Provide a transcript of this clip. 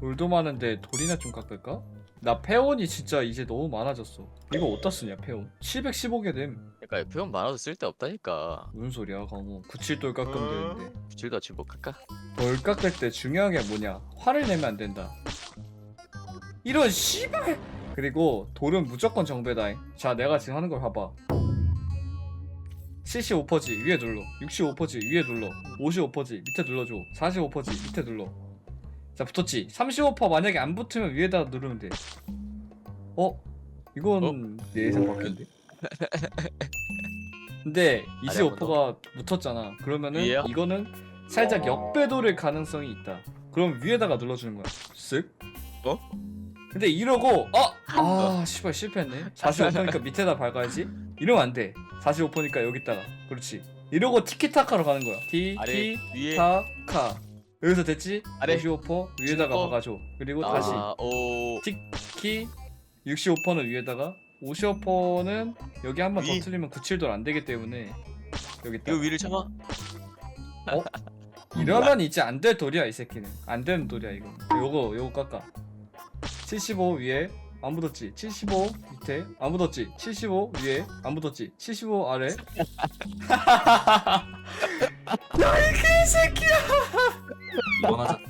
돌도 많은데 돌이나 좀 깎을까? 나 페온이 진짜 이제 너무 많아졌어. 이거 어디다 쓰냐 페온? 715개 됨. 그러니까 표현 많아도 쓸데 없다니까. 무슨 소리야 강호. 97돌 깎으면 되는데. 줄같이 뭐 깎아. 돌 깎을 때 중요한 게 뭐냐? 화를 내면 안 된다. 이런 씨발! 그리고 돌은 무조건 정배다잉. 자 내가 지금 하는 걸 봐봐. 75퍼지 위에 눌러. 65퍼지 위에 눌러. 55퍼지 밑에 눌러줘. 45퍼지 밑에 눌러 자 붙었지. 35퍼 만약에 안 붙으면 위에다 누르면 돼. 어? 이건 내 예상 밖인데? 근데 아래 한번 25퍼가 붙었잖아. 그러면은 위에요? 이거는 살짝 역배도를 가능성이 있다. 그럼 위에다가 눌러주는 거야. 쓱? 어? 근데 이러고 어? 아 씨발 실패했네. 45퍼니까 밑에다 박아야지. 이러면 안돼. 45퍼니까 여기다가. 그렇지. 이러고 티키타카로 가는 거야. 아래 위에 티타카 여기서 됐지? 아래. 55퍼 위에다가 55%. 박아줘. 그리고 다시. 아, 오. 티키 65퍼는 위에다가. 55퍼는 여기 한 번 더 위. 틀리면 97돌 안 되기 때문에 여기다. 이거 위를 참아. 이러면 이제 안 될 돌이야 이 새끼는. 안 되는 돌이야 이거. 요거 요거 깎아. 75 위에 안 묻었지? 75 밑에 안 묻었지? 75 위에 안 묻었지? 75 아래? 야이 개새끼야 이번 하자